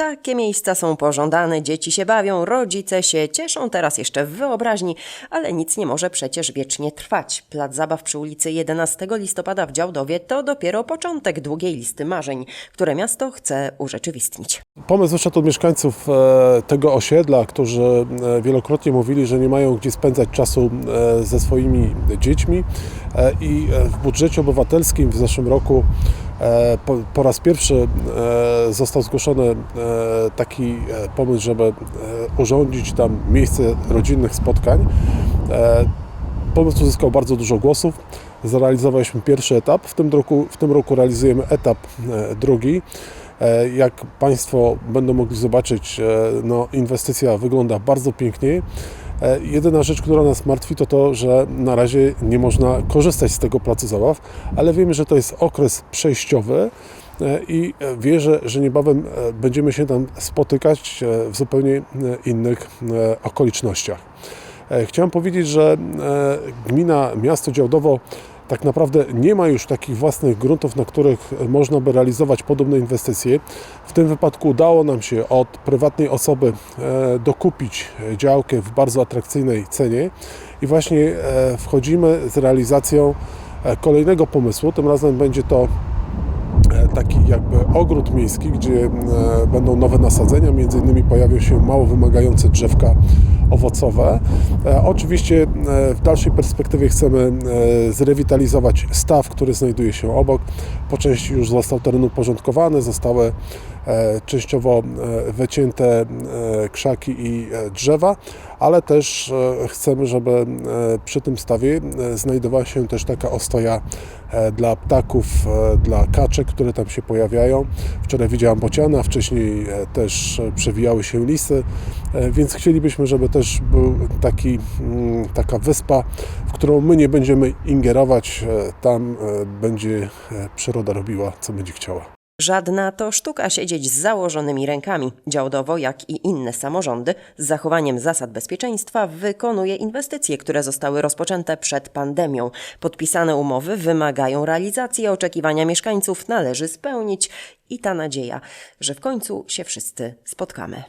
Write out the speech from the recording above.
Takie miejsca są pożądane, dzieci się bawią, rodzice się cieszą teraz jeszcze w wyobraźni, ale nic nie może przecież wiecznie trwać. Plac zabaw przy ulicy 11 listopada w Działdowie to dopiero początek długiej listy marzeń, które miasto chce urzeczywistnić. Pomysł wyszedł od mieszkańców e, tego osiedla, którzy e, wielokrotnie mówili, że nie mają gdzie spędzać czasu e, ze swoimi dziećmi i w budżecie obywatelskim w zeszłym roku po, po raz pierwszy e, został zgłoszony e, taki e, pomysł, żeby e, urządzić tam miejsce rodzinnych spotkań. E, Pomysł uzyskał bardzo dużo głosów. Zrealizowaliśmy pierwszy etap. W tym roku, w tym roku realizujemy etap e, drugi. E, Jak Państwo będą mogli zobaczyć, e, no, inwestycja wygląda bardzo pięknie. E, Jedyna rzecz, która nas martwi, to to, że na razie nie można korzystać z tego placu zabaw, ale wiemy, że to jest okres przejściowy e, i e, wierzę, że niebawem będziemy się tam spotykać w zupełnie innych okolicznościach. Chciałem powiedzieć, że gmina, miasto Działdowo tak naprawdę nie ma już takich własnych gruntów, na których można by realizować podobne inwestycje. W tym wypadku udało nam się od prywatnej osoby e, dokupić działkę w bardzo atrakcyjnej cenie i właśnie e, wchodzimy z realizacją e, kolejnego pomysłu. Tym razem będzie to e, taki jakby ogród miejski, gdzie e, będą nowe nasadzenia, między innymi pojawią się mało wymagające drzewka owocowe. E, Oczywiście e, w dalszej perspektywie chcemy e, zrewitalizować staw, który znajduje się obok. Po części już został teren uporządkowany, zostały e, częściowo e, wycięte e, krzaki i e, drzewa, ale też e, chcemy, żeby e, przy tym stawie e, znajdowała się też taka ostoja e, dla ptaków, e, dla kaczek, które tam się pojawiają. Wczoraj widziałam bociana, wcześniej e, też e, przewijały się lisy, e, więc chcielibyśmy, żeby też był taki, mm, taka wyspa, w którą my nie będziemy ingerować. Tam będzie przyroda robiła, co będzie chciała. Żadna to sztuka siedzieć z założonymi rękami. Działdowo, jak i inne samorządy, z zachowaniem zasad bezpieczeństwa wykonuje inwestycje, które zostały rozpoczęte przed pandemią. Podpisane umowy wymagają realizacji, oczekiwania mieszkańców należy spełnić i ta nadzieja, że w końcu się wszyscy spotkamy.